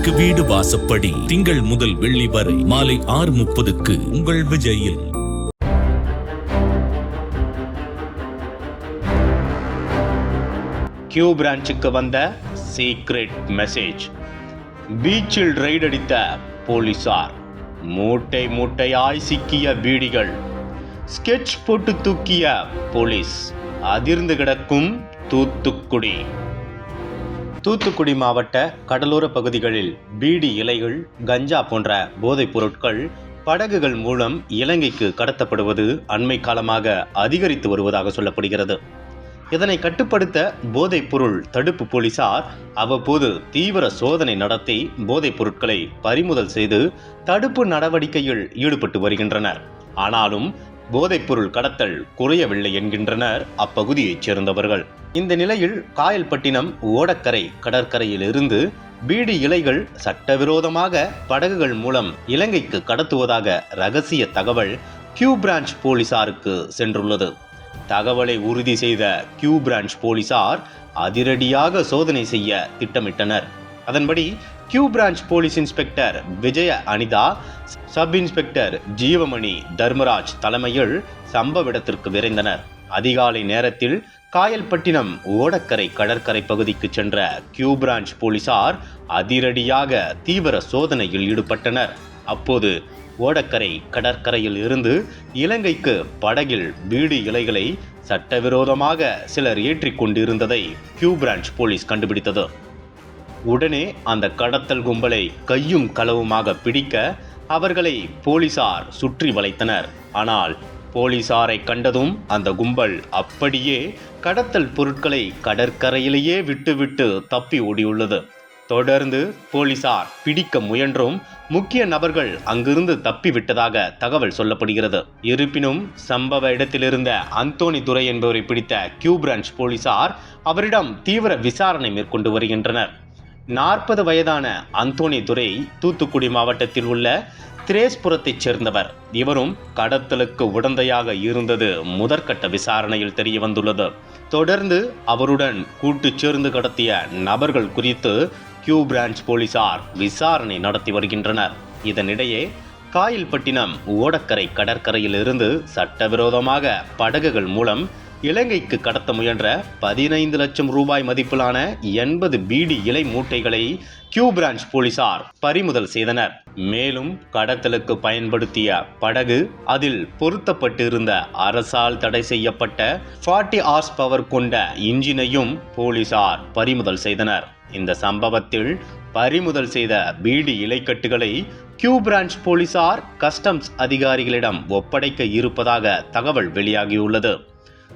வீட்டுக்கு வீடு வாசப்படி. திங்கள் முதல் வெள்ளி வரை மாலை ஆறு முப்பதுக்கு உங்கள் விஜயில். கியூ பிரான்ச்சுக்கு வந்த சீக்ரெட் மெசேஜ் பீச்சில் ரெய்ட் அடித்த போலீசார். மூட்டை மூட்டையாய் சிக்கிய பீடிகள். ஸ்கெட்ச் போட்டு தூக்கிய போலீஸ். அதிர்ந்து கிடக்கும் தூத்துக்குடி. தூத்துக்குடி மாவட்ட கடலோர பகுதிகளில் பீடி இலைகள் கஞ்சா போன்ற போதைப் பொருட்கள் படகுகள் மூலம் இலங்கைக்கு கடத்தப்படுவது அண்மை காலமாக அதிகரித்து வருவதாக சொல்லப்படுகிறது. இதனை கட்டுப்படுத்த போதைப் பொருள் தடுப்பு போலீசார் அவ்வப்போது தீவிர சோதனை நடத்தி போதைப் பொருட்களை பறிமுதல் செய்து தடுப்பு நடவடிக்கையில் ஈடுபட்டு வருகின்றனர். ஆனாலும் போதைப்பொருள் கடத்தல் குறையவில்லை என்கின்றனர் அப்பகுதியைச் சேர்ந்தவர்கள். இந்த நிலையில் காயல்பட்டினம் ஓடக்கரை கடற்கரையிலிருந்து பீடி இலைகள் சட்டவிரோதமாக படகுகள் மூலம் இலங்கைக்கு கடத்துவதாக ரகசிய தகவல் கியூ பிரான்ச் போலீசாருக்கு சென்றுள்ளது. தகவலை உறுதி செய்த கியூ பிரான்ச் போலீசார் அதிரடியாக சோதனை செய்ய திட்டமிட்டனர். அதன்படி Q branch police inspector Vijaya Anitha sub inspector Jeevamani Dharmaraj தலைமையில் சம்பவ இடத்திற்கு விரைந்தனர். அதிகாலை நேரத்தில் காயல்பட்டினம் ஓடக்கரை கடற்கரை பகுதிக்கு சென்ற கியூ பிரான்ச் போலீசார் அதிரடியாக தீவிர சோதனையில் ஈடுபட்டனர். அப்போது ஓடக்கரை கடற்கரையில் இருந்து இலங்கைக்கு படகில் வீடு இலைகளை சட்டவிரோதமாக சிலர் ஏற்றிக் கொண்டிருந்ததை கியூ பிரான்ச் போலீஸ் கண்டுபிடித்தது. உடனே அந்த கடத்தல் கும்பலை கையும் களவுமாக பிடிக்க அவர்களை போலீசார் சுற்றி வளைத்தனர். ஆனால் போலீசாரை கண்டதும் அந்த கும்பல் அப்படியே கடத்தல் பொருட்களை கடற்கரையிலேயே விட்டுவிட்டு தப்பி ஓடியுள்ளது. தொடர்ந்து போலீசார் பிடிக்க முயன்றும் முக்கிய நபர்கள் அங்கிருந்து தப்பி விட்டதாக தகவல் சொல்லப்படுகிறது. இருப்பினும் சம்பவ இடத்திலிருந்த அந்தோனி துரை என்பவரை பிடித்த கியூ பிரான்ச் போலீசார் அவரிடம் தீவிர விசாரணை மேற்கொண்டு வருகின்றனர். நாற்பது வயதான அந்தோணி துரை தூத்துக்குடி மாவட்டத்தில் உள்ள திரேஸ்புரத்தைச் சேர்ந்தவர். இவரும் கடத்தலுக்கு உடந்தையாக இருந்தது முதற்கட்ட விசாரணையில் தெரிய வந்துள்ளது தொடர்ந்து அவருடன் கூட்டு சேர்ந்து கடத்திய நபர்கள் குறித்து கியூ பிரான்ச் போலீசார் விசாரணை நடத்தி வருகின்றனர். இதனிடையே காயில்பட்டினம் ஓடக்கரை கடற்கரையில் இருந்து சட்டவிரோதமாக படகுகள் மூலம் இலங்கைக்கு கடத்த முயன்ற பதினைந்து லட்சம் ரூபாய் மதிப்பிலான எண்பது பீடி இலை மூட்டைகளை கியூ பிரான்ச் போலீசார் பறிமுதல் செய்தனர். மேலும் கடத்தலுக்கு பயன்படுத்திய படகு அதில் பொருத்தப்பட்டிருந்த அரசால் தடை செய்யப்பட்ட 40 ஹார்ஸ் பவர் கொண்ட இன்ஜினையும் போலீசார் பறிமுதல் செய்தனர். இந்த சம்பவத்தில் பறிமுதல் செய்த பீடி இலைக்கட்டுகளை கியூ பிரான்ச் போலீசார் கஸ்டம்ஸ் அதிகாரிகளிடம் ஒப்படைக்க இருப்பதாக தகவல் வெளியாகியுள்ளது.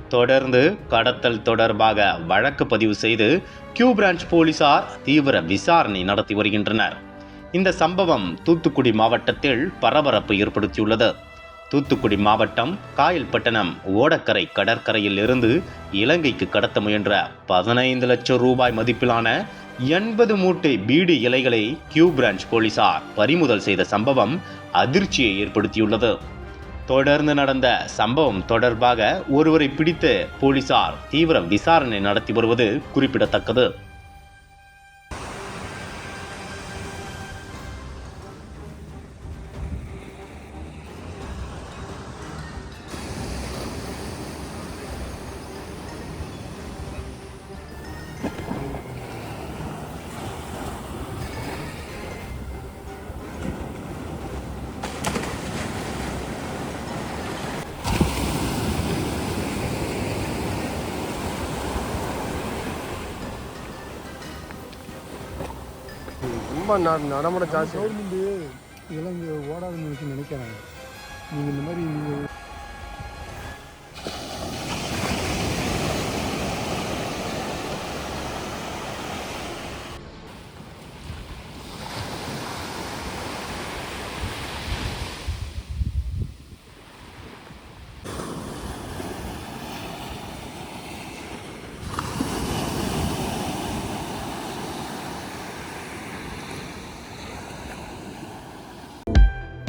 தொடர்ந்து கடத்தல் தொடர்பாக வழக்கு பதிவு செய்து கியூ பிரான்ச் போலீசார் தீவிர விசாரணை நடத்தி வருகின்றனர். இந்த சம்பவம் தூத்துக்குடி மாவட்டத்தில் பரபரப்பு ஏற்படுத்தியுள்ளது. தூத்துக்குடி மாவட்டம் காயல்பட்டணம் ஓடக்கரை கடற்கரையில் இருந்து இலங்கைக்கு கடத்த முயன்ற பதினைந்து லட்சம் ரூபாய் மதிப்பிலான எண்பது மூட்டை பீடி இலைகளை கியூ பிரான்ச் போலீசார் பறிமுதல் செய்த சம்பவம் அதிர்ச்சியை ஏற்படுத்தியுள்ளது. தொடர்ந்து நடந்த சம்பவம் தொடர்பாக ஒருவரை பிடித்து போலீசார் தீவிர விசாரணை நடத்தி வருவது குறிப்பிடத்தக்கது. ரொம்ப ந- நடைமுறை ஜாஸ்தி. கவர்மெண்ட் இதெல்லாம் இங்கே ஓடாதுன்னு நினைக்கிறாங்க. நீங்கள் இந்த மாதிரி